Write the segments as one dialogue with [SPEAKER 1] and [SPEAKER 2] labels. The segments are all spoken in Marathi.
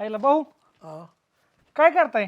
[SPEAKER 1] आईला भाऊ
[SPEAKER 2] हा.
[SPEAKER 1] काय करताय?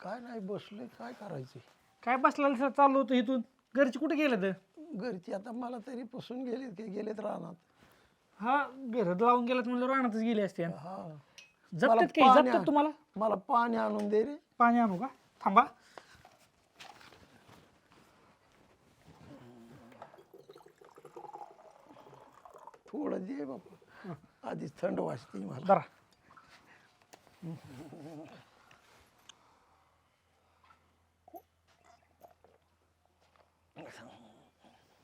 [SPEAKER 2] काय नाही बसले काय करायचे
[SPEAKER 1] काय बसला चालू होतं इथून. घरचे कुठे गेले तर
[SPEAKER 2] घरची आता मला तरी पुसून गेलेत की गेलेत रानात.
[SPEAKER 1] हा घर लावून गेलात म्हणलं रानातच गेले असते.
[SPEAKER 2] हा.
[SPEAKER 1] जपतात काही?
[SPEAKER 2] पाणी
[SPEAKER 1] जपतात
[SPEAKER 2] आण.
[SPEAKER 1] तुम्हाला?
[SPEAKER 2] मला पाणी आणून दे रे.
[SPEAKER 1] पाणी आणू का? थांबा.
[SPEAKER 2] थोडं दे बाबा. आधीच थंड वाजते मला.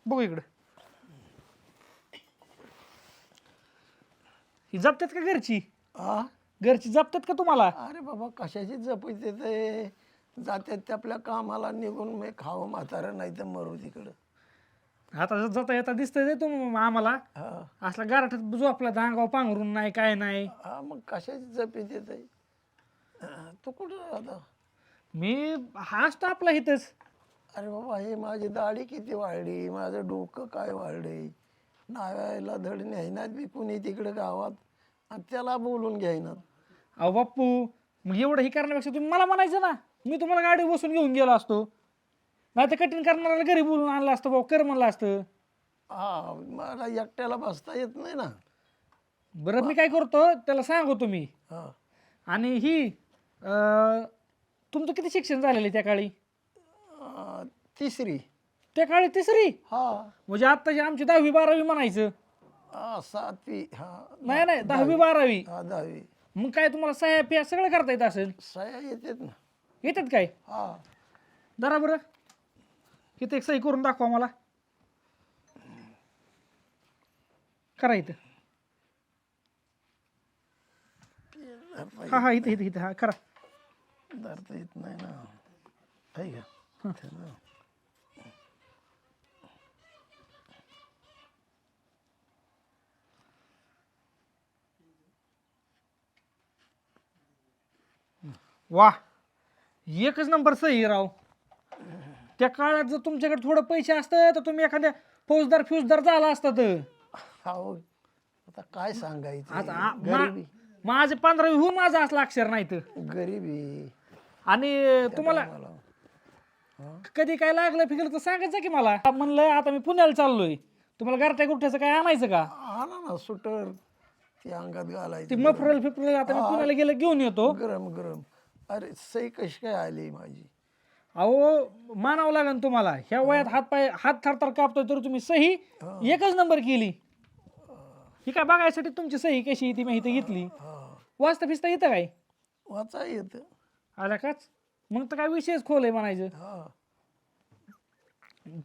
[SPEAKER 1] बघू इकडं. ही जपतात का घरची?
[SPEAKER 2] हा
[SPEAKER 1] घरची जपतात का तुम्हाला?
[SPEAKER 2] अरे बाबा कशाची जपत ते जातात ते आपल्या कामाला निघून मी खावं म्हातारं नाही तर मरू तिकडं.
[SPEAKER 1] आता जाता येता दिसतंय ते तुम आम्हाला.
[SPEAKER 2] हा.
[SPEAKER 1] असला गारठ्यात झोपला अंगावर पांघरून नाही काय नाही.
[SPEAKER 2] हा मग कशाची जपीत येते तू कुठं आता
[SPEAKER 1] मी हा असतो आपला इथंच.
[SPEAKER 2] अरे बाबा हे माझी दाढी किती वाढली? माझं डोकं काय वाढले नावायला धड न्यायनात बी कुणी तिकडे गावात? आणि त्याला बोलून घ्यायनात.
[SPEAKER 1] अहो बाप्पू मग एवढं हे करण्यापेक्षा तुम्ही मला म्हणायचं ना. मी तुम्हाला गाडी बसून घेऊन गेलो असतो. नाही तर कठीण करणाऱ्याला घरी बोलून आणलं असतं भाऊ कर म्हणलं असतं.
[SPEAKER 2] हा मला एकट्याला बसता येत नाही ना.
[SPEAKER 1] बरं मी काय करतो त्याला सांगतो मी
[SPEAKER 2] हा.
[SPEAKER 1] आणि ही अं, तुमचं किती शिक्षण झालेलं आहे त्या काळी?
[SPEAKER 2] अं, तिसरी.
[SPEAKER 1] त्या काळी तिसरी?
[SPEAKER 2] हा.
[SPEAKER 1] म्हणजे आत्ताची आमची दहावी बारावी म्हणायचं.
[SPEAKER 2] हा सातवी हा.
[SPEAKER 1] नाही नाही दहावी. बारावी.
[SPEAKER 2] हा दहावी.
[SPEAKER 1] मग काय तुम्हाला सह्या पिया सगळं करता येत असेल?
[SPEAKER 2] सया येतात ना.
[SPEAKER 1] येतात काय?
[SPEAKER 2] हा.
[SPEAKER 1] जरा बरं. इथं एक सही करून दाखवा मला. करा इथं. हा हा इथं इथं इथं हा करा.
[SPEAKER 2] धरता येत नाही ना. आहे का.
[SPEAKER 1] वा एकच नंबर सही राव. त्या काळात जर तुमच्याकडे थोडं पैसे असतं तर तुम्ही एखाद्या फौजदार फ्युजदार झाला असता तर.
[SPEAKER 2] हो आता काय सांगायचं?
[SPEAKER 1] आ- मा- माझे पंधरावी होऊन माझं असलं अक्षर नाही तर.
[SPEAKER 2] गरिबी.
[SPEAKER 1] आणि तुम्हाला
[SPEAKER 2] मला
[SPEAKER 1] कधी काय लागलं फिकलं तर सांगायचं की मला. म्हणलं आता मी पुण्याला चाललोय. तुम्हाला गारट्या गुरट्याचं काय आणायचं का?
[SPEAKER 2] आला ना सुटर. ते अंगात
[SPEAKER 1] ते
[SPEAKER 2] घालायचं
[SPEAKER 1] मफरल फिफरल आता मी पुण्याला गेलं घेऊन येतो.
[SPEAKER 2] गरम गरम. अरे सई कशी काय आली माझी?
[SPEAKER 1] अहो मानावं लागेल तुम्हाला. ह्या वयात हात पाय हात थरथर कापतोय तर तुम्ही सही एकच नंबर केली. ही काय बघायसाठी तुमची सही कशी ती मी इथं घेतली? वाचता फिसता येतं काय?
[SPEAKER 2] वाचा येत.
[SPEAKER 1] आला काच? मग तर काय विषयच खोल आहे म्हणायचं.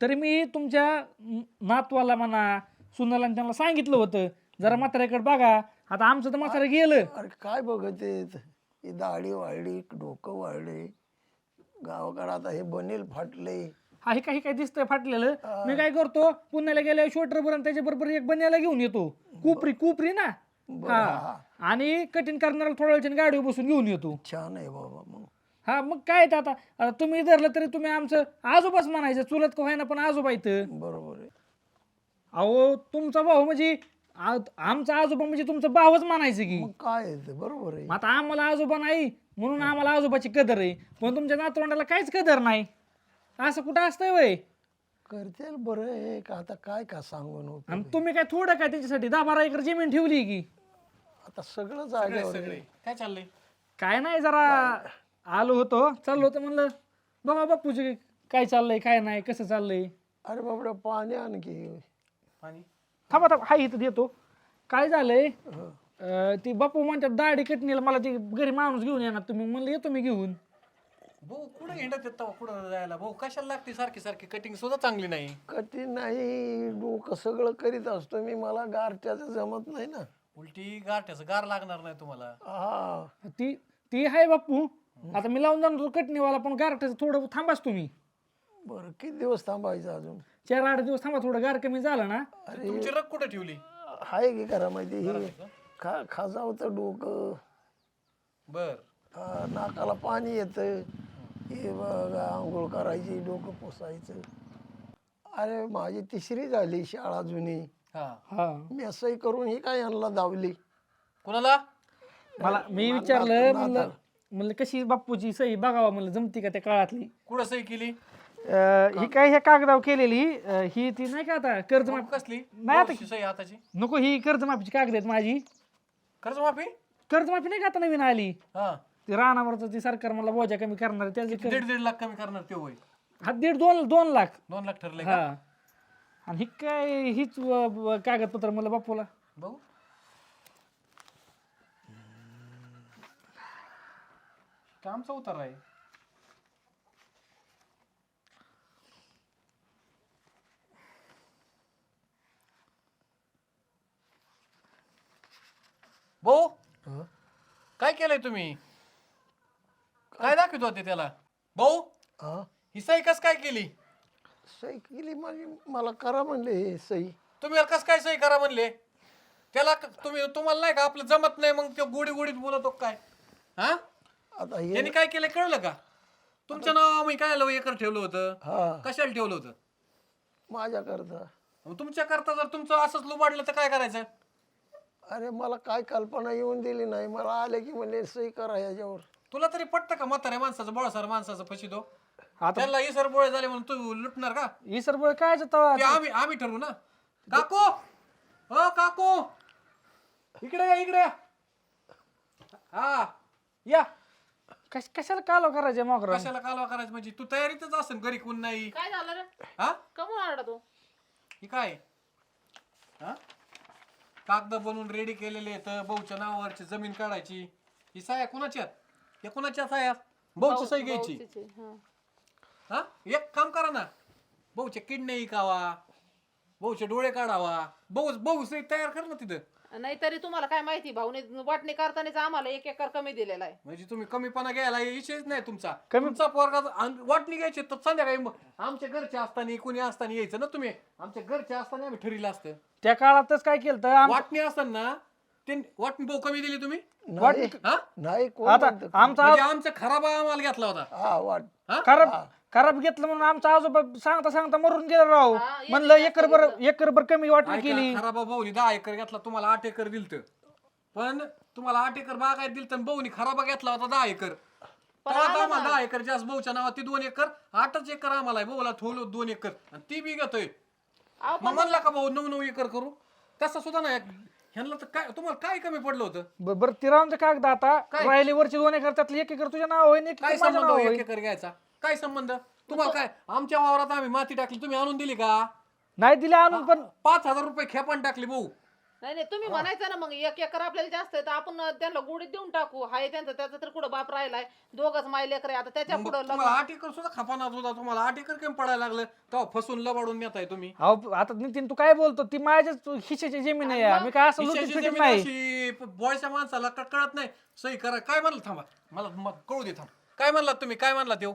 [SPEAKER 1] तरी मी तुमच्या न- नातवाला म्हणा सुनाला आणि त्यांना सांगितलं होतं. जरा म्हाताऱ्याकडे बघा. आता आमचं तर म्हातारं गेलं.
[SPEAKER 2] अरे काय बघत येत ही दाढी वाढली डोकं वाढले. गावाकडे आता हे बनेल फाटले.
[SPEAKER 1] हा हे काही काय दिसतंय फाटलेलं. मी काय करतो पुण्याला गेल्यावर शोटर पर्यंत त्याच्या बरोबर एक बन्याला घेऊन येतो. कुपरी कुपरी ना? हा. आणि कठीण करणारा थोड्या वेळच्या गाडीवर बसून घेऊन येतो.
[SPEAKER 2] छान आहे बाबा मग.
[SPEAKER 1] हा मग काय ते आता? आता तुम्ही धरलं तरी तुम्ही आमचं आजोबाच म्हणायचं चुलत का ना पण आजोबा इथं.
[SPEAKER 2] बरोबर आहे.
[SPEAKER 1] अहो तुमचा भाऊ म्हणजे आ- आमचा आजोबा म्हणजे तुमचा भावच म्हणायचं की.
[SPEAKER 2] मग काय आहे ते? बरोबर आहे.
[SPEAKER 1] मग आता आम्हाला आजोबा नाही म्हणून आम्हाला आजोबाची कदर आहे. पण तुमच्या नातवंडाला काहीच कदर नाही. असं कुठं असतंय वय?
[SPEAKER 2] करतील बरं आहे का आता काय का सांगून होत
[SPEAKER 1] आणि तुम्ही काय थोडं काय त्यांच्यासाठी दहा बारा एकर जमीन ठेवली की?
[SPEAKER 2] आता सगळं जागेवर आहे.
[SPEAKER 1] काय चाललंय? काय नाही जरा आलो होतो. चाललो होतो म्हणलं बघा बापूजी काय चाललंय काय नाही कसं चाललंय?
[SPEAKER 2] अरे बाबडा पाणी आणखी
[SPEAKER 1] थांबा थांबा. हा इथं देतो. काय झालंय? अं, ती बापू म्हणतात दाढी कटणीला मला ती घरी माणूस घेऊन येणार. तुम्ही म्हणलं येतो मी घेऊन.
[SPEAKER 3] भाऊ कुठं हिंडत येत तेव्हा? कुठं जायला? भाऊ कशाला लागते? सारखी सारखी कटिंग सुद्धा चांगली नाही.
[SPEAKER 2] कठीण नाही डोकं सगळं करीत असतो मी. मला गारठ्याचं जमत नाही ना.
[SPEAKER 3] उलटी गारठ्याचं गार लागणार नाही तुम्हाला.
[SPEAKER 2] हा.
[SPEAKER 1] ती ती आहे बापू. आता मी लावून जाणार होतो कटणीवाला पण गारठ्याचं थोडं थांबाच तुम्ही.
[SPEAKER 2] बरं किती दिवस थांबायचं अजून?
[SPEAKER 1] चार आठ दिवस थांबा थोडं गार कमी झालं ना.
[SPEAKER 3] तुमची रग कुठं ठेवली?
[SPEAKER 2] आहे की घरामध्ये हे. खा खाजावतं डोकं.
[SPEAKER 3] बर.
[SPEAKER 2] हा, नाकाला पाणी येतं. हे बघ आंघोळ करायची डोकं पुसायचं. अरे माझी तिसरी झाली शाळा जुनी.
[SPEAKER 3] हा.
[SPEAKER 1] हा.
[SPEAKER 2] मी असंही करून ही काय यांना दावली?
[SPEAKER 3] कुणाला?
[SPEAKER 1] मला मी विचारलं म्हणलं म्हणलं कशी बापूची सही बघावा म्हणलं जमती का त्या काळातली?
[SPEAKER 3] कुठं सही केली?
[SPEAKER 1] अं, ही काय ह्या कागदावर केलेली? अं, ही ती नाही का आता? कर्जमाफी
[SPEAKER 3] कसली?
[SPEAKER 1] नाही आता
[SPEAKER 3] सही हाताची.
[SPEAKER 1] नको ही कर्जमाफीची कागद आहेत माझी.
[SPEAKER 3] कर्जमाफी?
[SPEAKER 1] कर्जमाफी नाही का आता नवीन आली?
[SPEAKER 3] हा.
[SPEAKER 1] ती रानावरचं ती सरकार मला बोजा कमी करणार आहे. त्याचे कर-
[SPEAKER 3] दीड दीड लाख कमी करणार ते होय
[SPEAKER 1] हा दीड दोन दोन लाख.
[SPEAKER 3] दोन लाख ठरले
[SPEAKER 1] हा. आणि ही काय हीच व- व- कागदपत्र मला बापूला.
[SPEAKER 3] भाऊ कामचा उतार आहे भाऊ काय केलंय तुम्ही? काय दाखवत होते त्याला? भाऊ
[SPEAKER 2] हा?
[SPEAKER 3] ही सही कस काय केली?
[SPEAKER 2] सही केली माझी मला करा म्हणले हे सही
[SPEAKER 3] तुम्ही कस काय सही करा म्हणले? त्याला क- तुम्ही तुम्हाला नाही का आपलं जमत नाही मग ते गोडी गोडीत बोलतो काय? हा?
[SPEAKER 2] आता हे
[SPEAKER 3] यांनी काय केलं कळलं का? तुमचं नाव मी काय आलं एकर ठेवलं होतं?
[SPEAKER 2] हा.
[SPEAKER 3] कशाला ठेवलं होतं?
[SPEAKER 2] माझ्याकरता.
[SPEAKER 3] तुमच्या करता जर तुमचं असंच लुबाडलं तर काय करायचं?
[SPEAKER 2] अरे मला काय कल्पना येऊन दिली नाही. मला आले की म्हणले सही करा याच्यावर
[SPEAKER 3] तुला तरी पटतं का म्हाताऱ्या माणसाचं बोळसार माणसाचं फशी दो?
[SPEAKER 1] आता
[SPEAKER 3] त्याला इसर बोळे झाले म्हणून तू लुटणार का?
[SPEAKER 1] ही सर काय
[SPEAKER 3] ते आम्ही आम्ही ठरवू ना. काकू! हो काकू! इकडे या इकडे या. हा या.
[SPEAKER 1] कश कशाला कालो करायचे मोकर
[SPEAKER 3] कशाला कालवा करायचं? म्हणजे तू तयारीतच असेल घरी कोण नाही.
[SPEAKER 4] काय झालं रे?
[SPEAKER 3] हा?
[SPEAKER 4] कमून आला तू
[SPEAKER 3] ही काय? हा? कागद बनवून रेडी केलेले आहेत भाऊच्या नावावरची जमीन काढायची. ही साया कोणाच्या या कोणाच्या साया भाऊची सही घ्यायची.
[SPEAKER 4] भाऊचीच आहे, हा.
[SPEAKER 3] हा? एक काम करा ना. भाऊच्या किडनी कावा भाऊचे डोळे काढावा. भाऊ भाऊ सही तयार कर ना तिथं.
[SPEAKER 4] नाहीतरी तुम्हाला काय माहिती भाऊने वाटणी करतानाच आम्हाला एक एकर कमी दिलेला आहे.
[SPEAKER 3] म्हणजे तुम्ही कमीपणा घ्यायला विषयच नाही तुमचा.
[SPEAKER 1] कमी-
[SPEAKER 3] तुमचा पोरगा आम- वाटणी घ्यायची तर संध्याकाळी मग आमच्या घरचे असताना कुणी असताना यायचं ना तुम्ही. आमच्या घरचे असताना आम्ही ठरलं असतं.
[SPEAKER 1] त्या काळातच काय केलं तर
[SPEAKER 3] वाटणी असताना ते वाटणी भाऊ कमी दिली तुम्ही?
[SPEAKER 2] नाही.
[SPEAKER 3] हा?
[SPEAKER 2] नाही कोण
[SPEAKER 1] आता
[SPEAKER 2] म्हणतं?
[SPEAKER 1] आमचा
[SPEAKER 3] म्हणजे आमचा खराब आम्हाला घेतला होता.
[SPEAKER 2] हा वाट.
[SPEAKER 3] हा?
[SPEAKER 1] खराब खराब घेतलं म्हणून आमचा आजोबा सांगता सांगता मरून गेला राव. म्हणलं
[SPEAKER 4] एकर
[SPEAKER 1] एकर बर एकर भर कमी वाटणी केली.
[SPEAKER 3] खराबा भाऊनी दहा एकर घेतला तुम्हाला आठ एकर दिलत. पण तुम्हाला आठ एकर बागायत दिलत आणि भाऊनी खराबा घेतला होता दहा एकर. तेव्हा आता आम्हाला दहा एकर जास्त भाऊच्या नावात ती दोन एकर आठच एकर आम्हाला आहे. भाऊला ठेवलं दोन एकर. आणि ती बी घेतोय. मग म्हणला का भाऊ नऊ नऊ एकर करू? तसं सुद्धा नाही. ह्यांना तर काय तुम्हाला काय कमी पडलं होतं?
[SPEAKER 1] ब- बरं तिरावंच कागद आता.
[SPEAKER 3] काय?
[SPEAKER 1] राहिले वरचे दोन एकर त्यातले एक एकर तुझ्या नाव होईन एक
[SPEAKER 3] काय
[SPEAKER 1] एकर माझ्या
[SPEAKER 3] संबंध हो
[SPEAKER 1] होईन.
[SPEAKER 3] एकर घ्यायचा? काय संबंध? तुम्हाला काय आमच्या वावरात आम्ही माती टाकली तुम्ही आणून दिली का?
[SPEAKER 1] नाही दिले आणून पण
[SPEAKER 3] पाच हजार रुपये खेपान टाकली भाऊ.
[SPEAKER 4] नाही नाही तुम्ही म्हणायचं ना मग एक एकर आपल्याला जास्त आहे तर आपण त्यांना गुढीत देऊन टाकू. हाय त्यांचं त्याचं तर कुठं बाप राहिलाय. दोघच माय लेकर आता त्याच्या
[SPEAKER 3] मग
[SPEAKER 4] पुढं
[SPEAKER 3] तुम्हाला आठ एकर सुद्धा खपाना सुद्धा तुम्हाला आठ एकर केम पडायला लागलं तेव्हा फसून लबाडून नेताय तुम्ही.
[SPEAKER 1] अहो आता नितीन तू काय बोलतो? ती माझ्याच हिशेची जमीन आहे. यार. मी काय असं नाही.
[SPEAKER 3] बॉयच्या माणसाला क- कळत नाही. सही करा. काय म्हणलं थांबा. मला म- कळू दे थांब. काय म्हणलात तुम्ही? काय म्हणला देव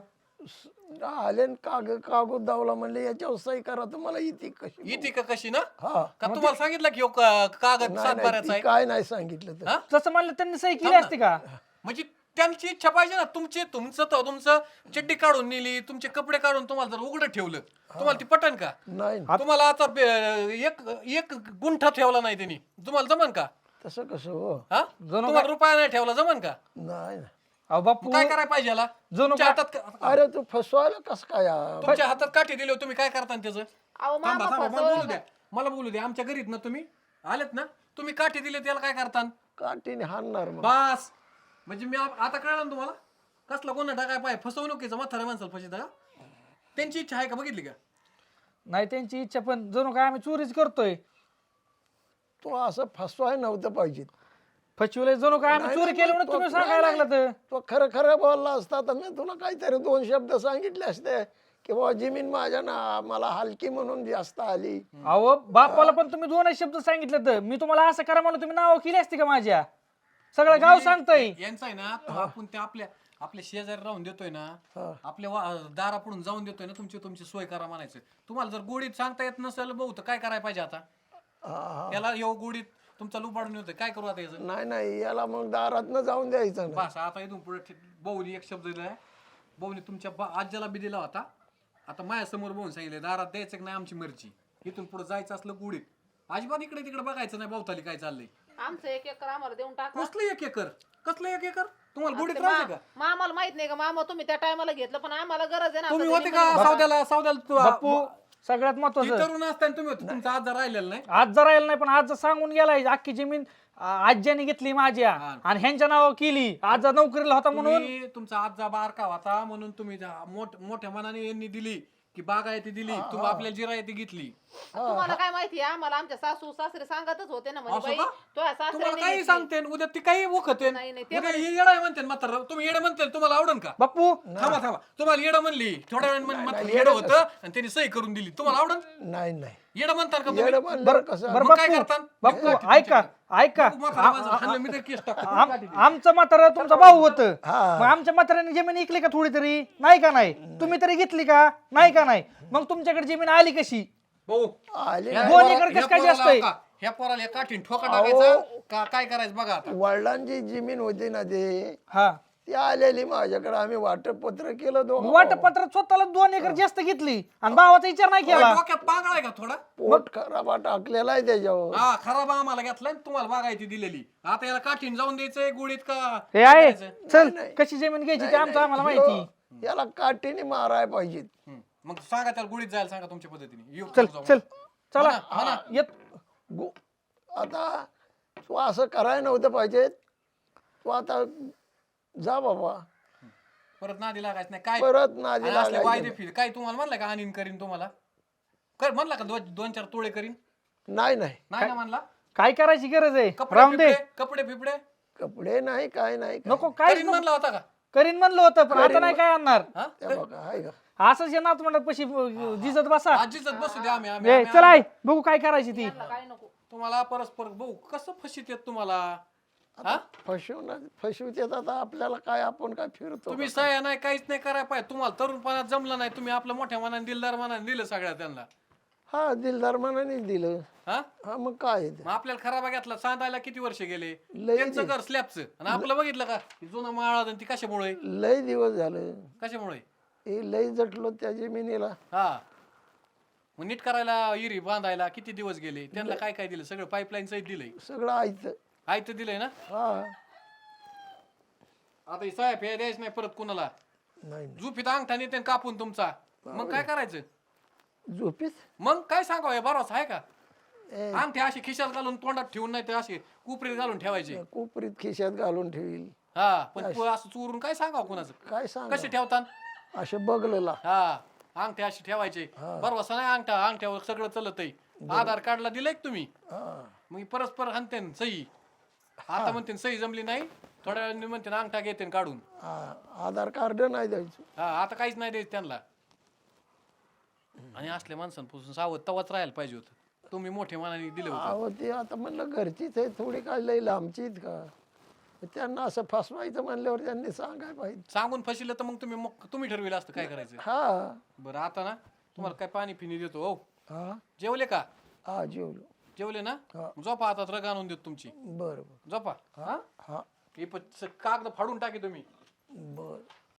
[SPEAKER 2] आले न काग कागद दावला म्हणले याच्यावर सही करा तुम्हाला येते कशी
[SPEAKER 3] येते का कशी ना?
[SPEAKER 2] हा
[SPEAKER 3] का तुम्हाला सांगितलं की ह्यो क- कागद
[SPEAKER 2] नाही,
[SPEAKER 3] सात
[SPEAKER 2] नाही,
[SPEAKER 3] बाराचा
[SPEAKER 2] ती
[SPEAKER 3] आहे?
[SPEAKER 2] काय नाही सांगितलं तर.
[SPEAKER 3] हा?
[SPEAKER 1] तसं म्हणलं त्यांनी सही केली असती. का?
[SPEAKER 3] म्हणजे त्यांची इच्छा पाहिजे ना. तुमची तुमचं तो तुमचं चिड्डी काढून नेली तुमचे कपडे काढून तुम्हाला जर उघडं ठेवलं तुम्हाला ती पटन का?
[SPEAKER 2] नाही. ना.
[SPEAKER 3] तुम्हाला आता बे- एक एक गुंठा ठेवला नाही त्यांनी. तुम्हाला जमन का?
[SPEAKER 2] तसं कसं हो?
[SPEAKER 3] हा? तुम्हाला रुपया नाही ठेवला जमन का?
[SPEAKER 2] नाही ना
[SPEAKER 1] अहो बापू
[SPEAKER 3] मग काय करायला पाहिजे याला? तुमच्या हातात का-
[SPEAKER 2] अरे तू फसवायला कसं काय आ?
[SPEAKER 3] तुमच्या हातात काठी दिली तुम्ही काय करता त्याचं?
[SPEAKER 4] अहो
[SPEAKER 3] थांबा
[SPEAKER 4] मामा
[SPEAKER 3] थांबा मला
[SPEAKER 4] फसवलं
[SPEAKER 3] बोलू द्या. मला बोलू द्या. आमच्या घरीत ना तुम्ही? आलेत ना? तुम्ही काठी दिले त्याला काय करता?
[SPEAKER 2] काठीने हाणणार मग.
[SPEAKER 3] बास. म्हणजे मी आता कळलं ना तुम्हाला? कसला गुन्हा टाकाय पाय. फसवणुकीचा म्हाताऱ्या माणसाला का? त्यांची इच्छा आहे का? बघितली का?
[SPEAKER 1] नाही त्यांची इच्छा पण जणू काय आम्ही चोरीच करतोय.
[SPEAKER 2] तू असं फसवाय नव्हतं पाहिजे.
[SPEAKER 1] फसविले जणू काय आम्ही
[SPEAKER 2] नाही,
[SPEAKER 1] चोरी केली म्हणून
[SPEAKER 2] तो-
[SPEAKER 1] तुम्ही सांगायला. लागला तर?
[SPEAKER 2] तो खरं खरं बोलला असता तर मी तुला काहीतरी दोन शब्द सांगितले असते की बाबा जमीन माझ्या ना मला हलकी म्हणून जास्त आली.
[SPEAKER 1] अहो बापाला पण तुम्ही दोनच शब्द सांगितले तर. मी तुम्हाला असं करा म्हणून तुम्ही नाव केली असती का माझ्या? सगळं गाव सांगतय.
[SPEAKER 3] यांचं आहे ना तो आपण ते आपल्या आपल्या शेजारी राहून देतोय ना आपल्या वा- दारापुढून जाऊन देतोय ना तुमची तुमची सोय करा म्हणायचं. तुम्हाला जर गोडीत सांगता येत नसेल भाऊ तर काय करायला पाहिजे आता?
[SPEAKER 2] हा, हा.
[SPEAKER 3] त्याला येऊ गोडीत तुमचा लुबाडून येतोय. काय करू आता याचं?
[SPEAKER 2] नाही नाही याला मग दारातनं जाऊन द्यायचं ना.
[SPEAKER 3] बस आता इथून पुढे भाऊनी एक शब्द दिलाय. भाऊनी तुमच्या बा- आज्याला बी दिला होता. आता माझ्यासमोर भाऊन सांगितलं दारात द्यायचं की नाही आमची मर्जी. इथून पुढे जायचं असलं गुडीत अजिबात इकडे तिकडे बघायचं नाही भाऊताली काय चाललंय.
[SPEAKER 4] आमचं एक एकर आम्हाला देऊन टाका.
[SPEAKER 3] कसलं एक एकर? कसलं एक एकर? तुम्हाला गुढीत
[SPEAKER 4] ते
[SPEAKER 3] राहायचं
[SPEAKER 4] मा-
[SPEAKER 3] का?
[SPEAKER 4] मामाला माहीत नाही का? मामा तुम्ही त्या टायमाला घेतलं पण आम्हाला गरज आहे ना
[SPEAKER 3] तुम्ही होते का सावद्याला सावद्याला तू-
[SPEAKER 1] बाप्पू सगळ्यात
[SPEAKER 3] ती
[SPEAKER 1] महत्वाचं
[SPEAKER 3] तरुण असताना तुम्ही होते तुमचा आज राहिलेला नाही?
[SPEAKER 1] आज जर राहिलं नाही पण आज जर सांगून गेलाय अख्खी जमीन आ, आज्याने घेतली माझ्या.
[SPEAKER 3] हा.
[SPEAKER 1] आणि ह्यांच्या नावावर केली. आज जर नोकरीला होता म्हणून
[SPEAKER 3] तुम्ही तुमचा आजचा बारका होता म्हणून तुम्ही जा- मोठ- मोठ्या मनाने यांनी दिली. की बागायती दिली तुम्ही आपल्याला जिरायती घेतली.
[SPEAKER 4] तुम्हाला काय माहिती आहे? आम्हाला आमच्या सासू सासरे सांगतच होते ना म्हणजे
[SPEAKER 3] असं
[SPEAKER 4] बाई
[SPEAKER 3] का?
[SPEAKER 4] तो
[SPEAKER 3] तुम्हाला
[SPEAKER 4] सासऱ्याने
[SPEAKER 3] काही. सांगते न, उद्या ती काही वखते
[SPEAKER 4] नाही, नाही, ते
[SPEAKER 3] उद्या हे येडा आहे म्हणते मात्र तुम्ही येडं म्हणते तुम्हाला आवडन का?
[SPEAKER 1] बाप्पू.
[SPEAKER 3] थांबा थांबा. तुम्हाला येडं म्हणली. थोड्या वेळ मात्र येडं होतं आणि त्यांनी सही करून दिली. तुम्हाला आवडन?
[SPEAKER 2] नाही नाही.
[SPEAKER 3] येडं म्हणतात का तुम्ही?
[SPEAKER 2] येडं म्हणलं कसं?
[SPEAKER 1] बरं
[SPEAKER 3] मग काय
[SPEAKER 1] बाप्पू
[SPEAKER 3] करता?
[SPEAKER 1] बाप्पू ऐका ऐका.
[SPEAKER 3] म्हातारा माणसं हाणलं मी तर केस टाकतो.
[SPEAKER 1] आम- आमचं म्हातारं तुमचा भाऊ होत.
[SPEAKER 2] हा.
[SPEAKER 1] मग आमच्या म्हाताऱ्याने जमीन इकली का थोडी तरी? नाही का नाही? तुम्ही तरी घेतली का? नाही का नाही? मग तुमच्याकडे जमीन आली कशी?
[SPEAKER 3] भाऊ
[SPEAKER 2] आले
[SPEAKER 3] ह्या
[SPEAKER 1] दोन
[SPEAKER 3] पोरा-
[SPEAKER 1] एकर कसं
[SPEAKER 3] ह्या
[SPEAKER 1] काय जास्त
[SPEAKER 3] पोराला
[SPEAKER 1] आहे?
[SPEAKER 3] का- ह्या पोराला या काठीन ठोका टाकायचा? का काय करायचं बघा आता.
[SPEAKER 2] वडिलांची जमीन होती ना ते.
[SPEAKER 1] हा.
[SPEAKER 2] ती आलेली माझ्याकडे. आम्ही वाटपत्र केलं दोघं
[SPEAKER 1] वाटपत्रात स्वतःला दोन एकर जास्त घेतली. आणि भावाचा विचार नाही केला.
[SPEAKER 3] डोक्यात पागळ आहे का थोडा?
[SPEAKER 2] पोट खराबा टाकलेला आहे त्याच्यावर.
[SPEAKER 3] हा खराब आम्हाला घेतलाय आणि तुम्हाला बागायती दिलेली. आता याला काठीन जाऊन द्यायचंय गोळीत का
[SPEAKER 1] हे आहे? चल
[SPEAKER 2] नाही.
[SPEAKER 1] कशी जमीन घ्यायची ते आमचं आम्हाला
[SPEAKER 2] नाही,
[SPEAKER 1] माहिती.
[SPEAKER 2] ह्यो- याला काठीने माराय पाहिजे
[SPEAKER 3] हम्म. मग सांगा त्याला गोळीत जायला सांगा तुमच्या पद्धतीने. येऊ
[SPEAKER 1] चल
[SPEAKER 3] जाऊ.
[SPEAKER 1] चल. चला.
[SPEAKER 3] हा ना.
[SPEAKER 1] येत.
[SPEAKER 2] गो आता तू असं करायला नव्हतं पाहिजे तू आता जा बाबा.
[SPEAKER 3] परत नादी लागायचं नाही. काय?
[SPEAKER 2] परत नादी
[SPEAKER 3] आणि असले
[SPEAKER 2] लागायचं
[SPEAKER 3] वायदे फिर. काय तुम्हाला म्हणलं का आणीन करीन तुम्हाला? कर म्हणला का दोन दोन चार तोळे करीन?
[SPEAKER 2] नाही नाही.
[SPEAKER 3] नाही ना म्हणला?
[SPEAKER 1] काय करायची गरज आहे?
[SPEAKER 3] कपडे
[SPEAKER 1] राहून दे.
[SPEAKER 3] फिपडे कपडे फिपडे
[SPEAKER 2] कपडे नाही काय नाही काय.
[SPEAKER 1] नको काय
[SPEAKER 3] करीन म्हणला होता का?
[SPEAKER 1] करीन म्हणलं होतं पण आता नाही काय आणणार.
[SPEAKER 3] हा?
[SPEAKER 2] त्या बघा आहे का?
[SPEAKER 1] असंच ये नात म्हणत पशी जिजत बसा.
[SPEAKER 3] आजीच बसू द्या आम्ही आम्ही-
[SPEAKER 1] ए
[SPEAKER 3] आम्ही-
[SPEAKER 1] चल आई बघू काय करायची ती.
[SPEAKER 4] काय नको?
[SPEAKER 3] तुम्हाला परस्पर भाऊ कसं फशीत येत तुम्हाला? हा?
[SPEAKER 2] फसवणार फसवतेत आता आपल्याला काय आपण काय फिरतो
[SPEAKER 3] तुम्ही सह्या नाही काहीच नाही करायला पाहिजे तुम्हाला तरुणपणात जमलं नाही तुम्ही आपल्या मोठ्या मनाने दिलदार मनाने दिलं सगळ्या त्यांना.
[SPEAKER 2] हा दिलदार मनाने दिलं.
[SPEAKER 3] हा?
[SPEAKER 2] हा मग काय आहे ते?
[SPEAKER 3] मग आपल्याला खराबा घेतला सांगायला किती वर्ष गेले?
[SPEAKER 2] लय
[SPEAKER 3] त्यांचं घर स्लॅबचं आणि आपलं बघितलं का? ती जुनं माळा आणि ती कशामुळे?
[SPEAKER 2] लय दिवस झालं.
[SPEAKER 3] कशामुळे?
[SPEAKER 2] हे लय जटलो त्या जमिनीला.
[SPEAKER 3] हा. मग नीट करायला इरी बांधायला किती दिवस गेले? त्यांना काय काय दिलं? सगळं पाईपलाईन सहित दिलंय.
[SPEAKER 2] सगळं आयचं
[SPEAKER 3] आयत दिलंय ना?
[SPEAKER 2] हा.
[SPEAKER 3] आता हे साहेब हे द्यायच नाही परत कुणाला.
[SPEAKER 2] नाही.
[SPEAKER 3] झुपीत अंगठा नेते कापून तुमचा. मग काय करायचं?
[SPEAKER 2] झोपीत?
[SPEAKER 3] मग काय सांगावं हे बरोबर आहे का?
[SPEAKER 2] ए,
[SPEAKER 3] अंगठे अशी खिशात घालून तोंडात ठेवून नाही ते असे कुपरीत घालून ठेवायचे.
[SPEAKER 2] कोपरीत खिशात घालून ठेवील.
[SPEAKER 3] हा पण तू असं चोरून काय सांगावं कुणाचं?
[SPEAKER 2] काय सांग
[SPEAKER 3] कसे ठेवतात
[SPEAKER 2] असे बघलेला
[SPEAKER 3] हा अंगठे असे ठेवायचे. बरोबर नाही अंगठा अंगठ्यावर सगळं चलत आधार कार्डला दिलंय का तुम्ही?
[SPEAKER 2] हा.
[SPEAKER 3] मग परस्पर आणते न सही. आता म्हणते सही जमली नाही थोड्या वेळाने म्हणते ना अंगठा घेते काढून.
[SPEAKER 2] आधार कार्ड नाही द्यायचं.
[SPEAKER 3] हा आता काहीच नाही द्यायचं त्यांना. आणि असल्या माणसांपासून सावध तवाच राहायला पाहिजे होतं. तुम्ही मोठे मनाने दिले होते.
[SPEAKER 2] अहो ते आता म्हणलं घरचीच आहे थोडी काय लई लांबची का? त्यांना असं फसवायचं म्हणल्यावर त्यांनी सांगाय पाहिजे.
[SPEAKER 3] सांगून फसिलं तर मग तुम्ही मग तुम्ही ठरविलं असतं काय करायचं.
[SPEAKER 2] हा.
[SPEAKER 3] बरं आता ना तुम्हाला काय पाणी पिणी देतो हो.
[SPEAKER 2] हा.
[SPEAKER 3] जेवले का?
[SPEAKER 2] हा जेवलो.
[SPEAKER 3] जेवले ना?
[SPEAKER 2] हा.
[SPEAKER 3] झोपा आता रग आणून देतो तुमची.
[SPEAKER 2] बरं बरं.
[SPEAKER 3] झोपा. हा?
[SPEAKER 2] हा?
[SPEAKER 3] हे. स- कागद फाडून टाकी तुम्ही.
[SPEAKER 2] बरं.